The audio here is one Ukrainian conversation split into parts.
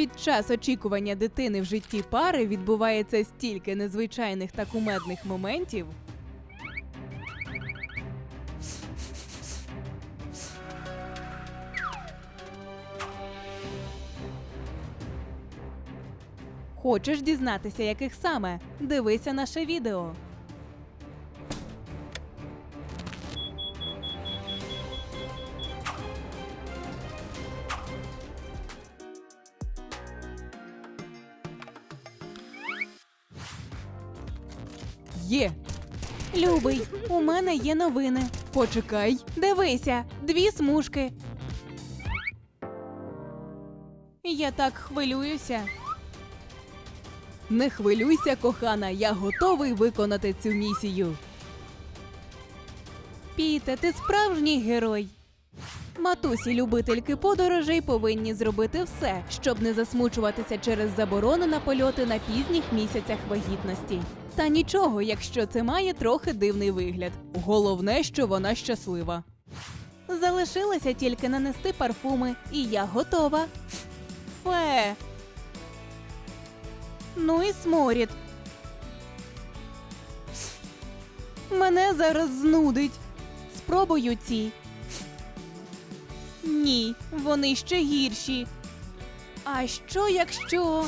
Під час очікування дитини в житті пари відбувається стільки незвичайних та кумедних моментів. Хочеш дізнатися, яких саме? Дивися наше відео. Є. Любий, у мене є новини. Почекай. Дивися, дві смужки. Я так хвилююся. Не хвилюйся, кохана, я готовий виконати цю місію. Піте, ти справжній герой. Матусі любительки подорожей повинні зробити все, щоб не засмучуватися через заборону на польоти на пізніх місяцях вагітності. Та нічого, якщо це має трохи дивний вигляд. Головне, що вона щаслива. Залишилося тільки нанести парфуми, і я готова. Фе. Ну і сморід. Мене зараз знудить. Спробую ці. Ні, вони ще гірші. А що якщо.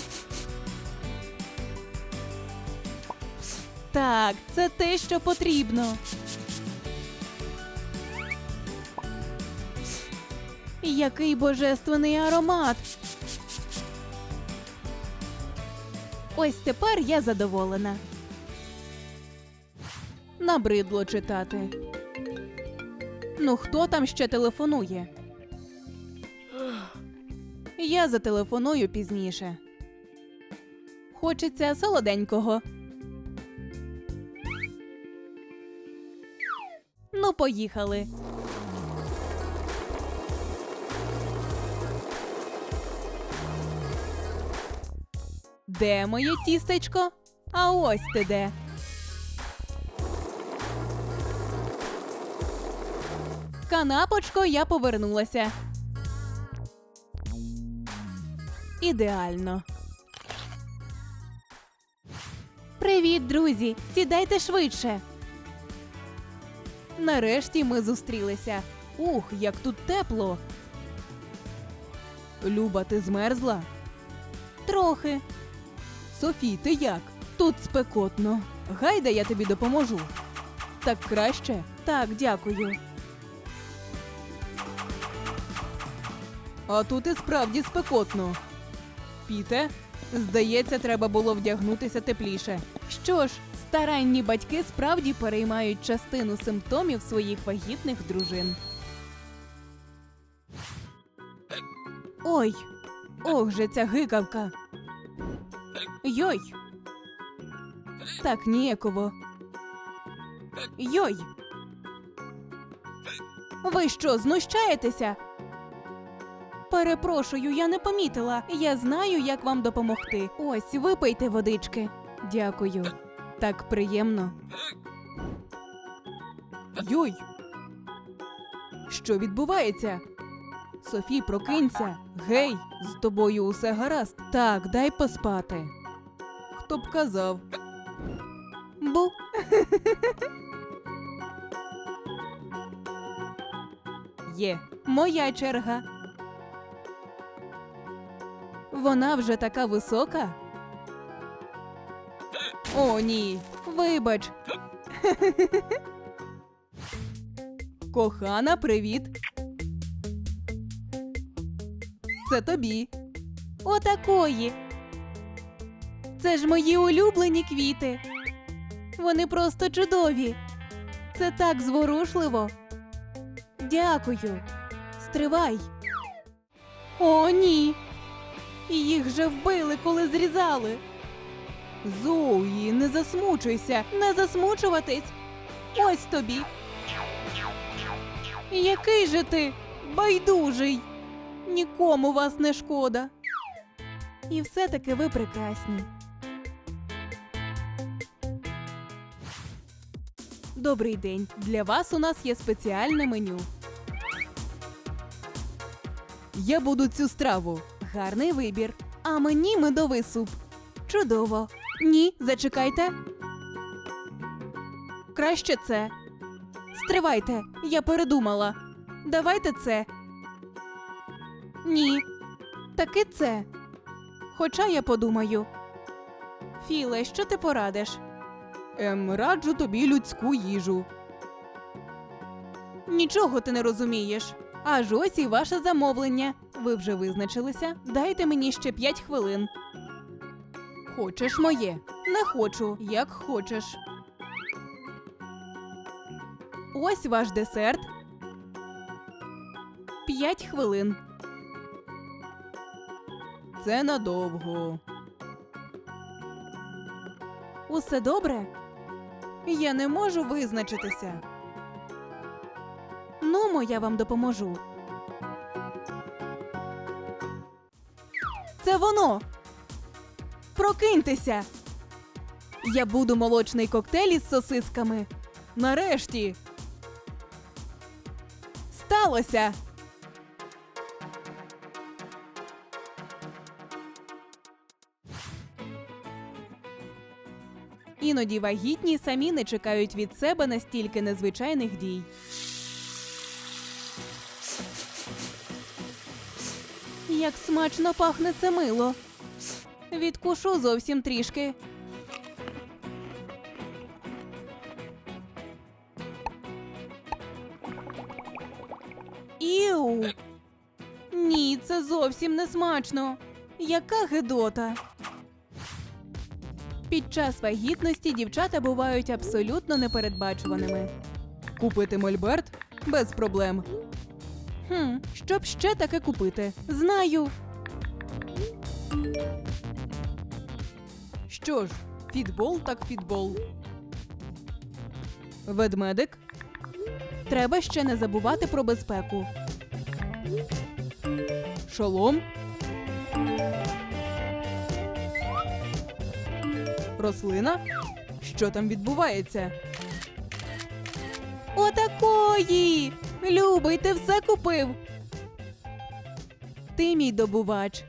Так, це те, що потрібно. Який божественний аромат. Ось тепер я задоволена. Набридло читати. Ну, хто там ще телефонує? Я зателефоную пізніше. Хочеться солоденького. Поїхали. Де моє тістечко? А ось ти де. Канапочко, я повернулася. Ідеально. Привіт, друзі! Сідайте швидше. Нарешті ми зустрілися. Ух, як тут тепло. Люба, ти змерзла? Трохи. Софій, ти як? Тут спекотно. Гайда я тобі допоможу. Так краще? Так, дякую. А тут і справді спекотно. Піте, здається, треба було вдягнутися тепліше. Що ж, старанні батьки справді переймають частину симптомів своїх вагітних дружин. Ой, ох же ця гикавка. Йой. Так ніяково. Йой. Ви що, знущаєтеся? Перепрошую, я не помітила. Я знаю, як вам допомогти. Ось, випийте водички. Дякую. Так приємно. Йой. Що відбувається? Софій, прокинься. Гей, з тобою усе гаразд. Так, дай поспати. Хто б казав? Бу. Є, моя черга. Вона вже така висока. О, ні. Вибач. Кохана, привіт. Це тобі. Отакої. Це ж мої улюблені квіти. Вони просто чудові. Це так зворушливо. Дякую. Стривай. О, ні. Їх же вбили, коли зрізали. Зоуї, не засмучуйся, не засмучуватись. Ось тобі. Який же ти байдужий. Нікому вас не шкода. І все-таки ви прекрасні. Добрий день. Для вас у нас є спеціальне меню. Я буду цю страву. Гарний вибір. А мені медовий суп. Чудово. Ні, зачекайте. Краще це. Стривайте, я передумала. Давайте це. Ні. Таки це. Хоча я подумаю. Філе, що ти порадиш? Ем, раджу тобі людську їжу. Нічого ти не розумієш. Аж ось і ваше замовлення. Ви вже визначилися. Дайте мені ще п'ять хвилин. Хочеш моє? Не хочу, як хочеш. Ось ваш десерт. П'ять хвилин. Це надовго. Усе добре? Я не можу визначитися. Ну, я вам допоможу. Це воно. Прокиньтеся. Я буду молочний коктейль із сосисками. Нарешті. Сталося. Іноді вагітні самі не чекають від себе настільки незвичайних дій. Як смачно пахне це мило. Відкушу зовсім трішки. Іу. Ні, це зовсім не смачно. Яка гидота. Під час вагітності дівчата бувають абсолютно непередбачуваними. Купити мольберт без проблем. Хм, щоб ще таке купити? Знаю. Що ж, фітбол так фітбол. Ведмедик. Треба ще не забувати про безпеку. Шолом. Рослина. Що там відбувається? Отакої! Любий, ти все купив. Ти мій добувач.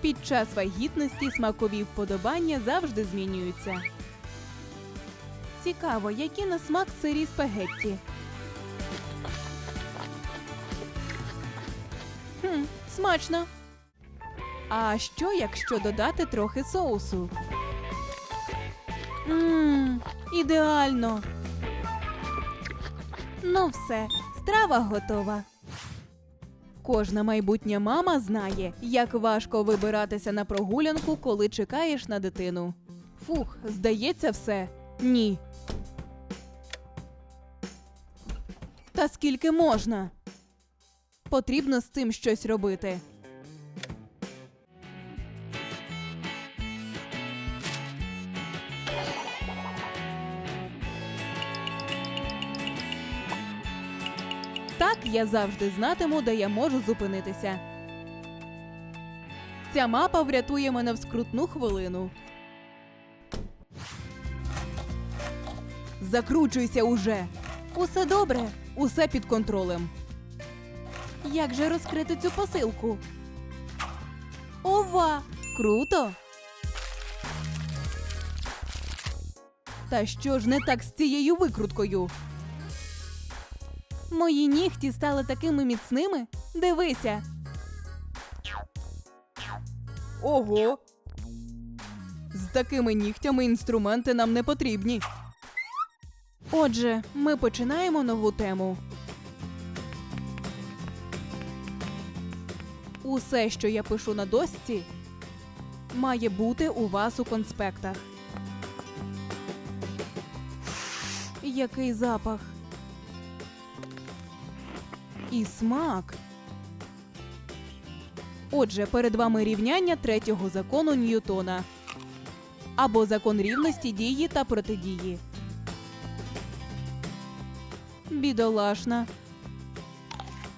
Під час вагітності смакові вподобання завжди змінюються. Цікаво, які на смак сирі спагетті. Хм, смачно. А що, якщо додати трохи соусу? Мм, ідеально. Ну все, страва готова. Кожна майбутня мама знає, як важко вибиратися на прогулянку, коли чекаєш на дитину. Фух, здається, все. Ні. Та скільки можна? Потрібно з цим щось робити. Я завжди знатиму, де я можу зупинитися. Ця мапа врятує мене в скрутну хвилину. Закручуйся уже. Усе добре, усе під контролем. Як же розкрити цю посилку? Ова! Круто! Та що ж не так з цією викруткою? Мої нігті стали такими міцними. Дивися. Ого. З такими нігтями інструменти нам не потрібні. Отже, ми починаємо нову тему. Усе, що я пишу на дошці, має бути у вас у конспектах. Який запах. І смак. Отже, перед вами рівняння третього закону Ньютона або закон рівності дії та протидії. Бідолашна.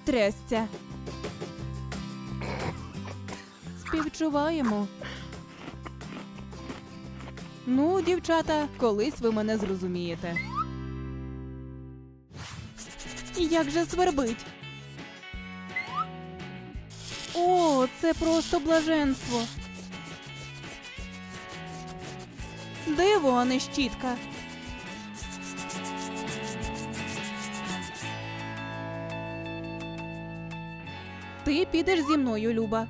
Трясця. Співчуваємо. Ну, дівчата, колись ви мене зрозумієте. Як же свербить. О, це просто блаженство. Диво, а не щітка. Ти підеш зі мною, Люба.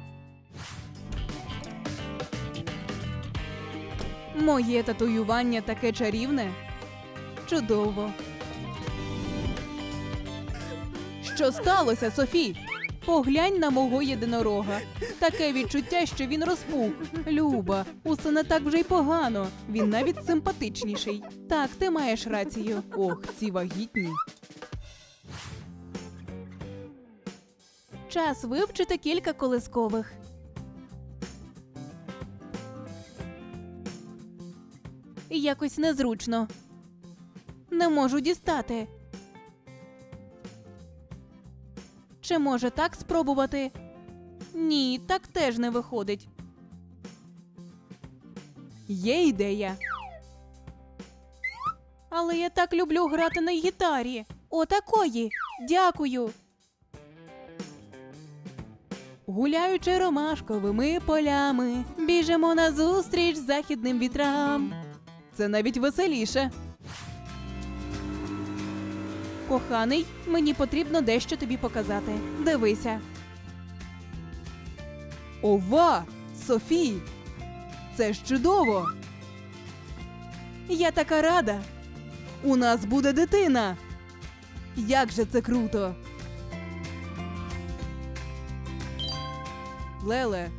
Моє татуювання таке чарівне. Чудово. Що сталося, Софі? Поглянь на мого єдинорога. Таке відчуття, що він розпух. Люба, усе не так вже й погано. Він навіть симпатичніший. Так, ти маєш рацію. Ох, ці вагітні. Час вивчити кілька колискових. Якось незручно. Не можу дістати. Чи може так спробувати? Ні, так теж не виходить. Є ідея. Але я так люблю грати на гітарі. Отакої. Дякую. Гуляючи ромашковими полями, біжимо назустріч західним вітрам. Це навіть веселіше. Коханий, мені потрібно дещо тобі показати. Дивися. Ова! Софій! Це ж чудово! Я така рада. У нас буде дитина. Як же це круто! Леле.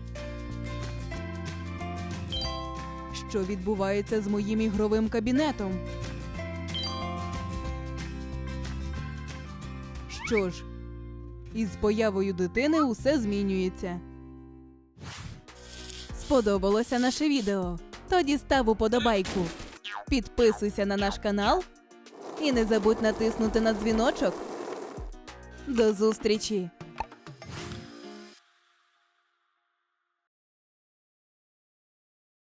Що відбувається з моїм ігровим кабінетом? Що ж, із появою дитини усе змінюється. Сподобалося наше відео? Тоді став уподобайку. Підписуйся на наш канал і не забудь натиснути на дзвіночок. До зустрічі!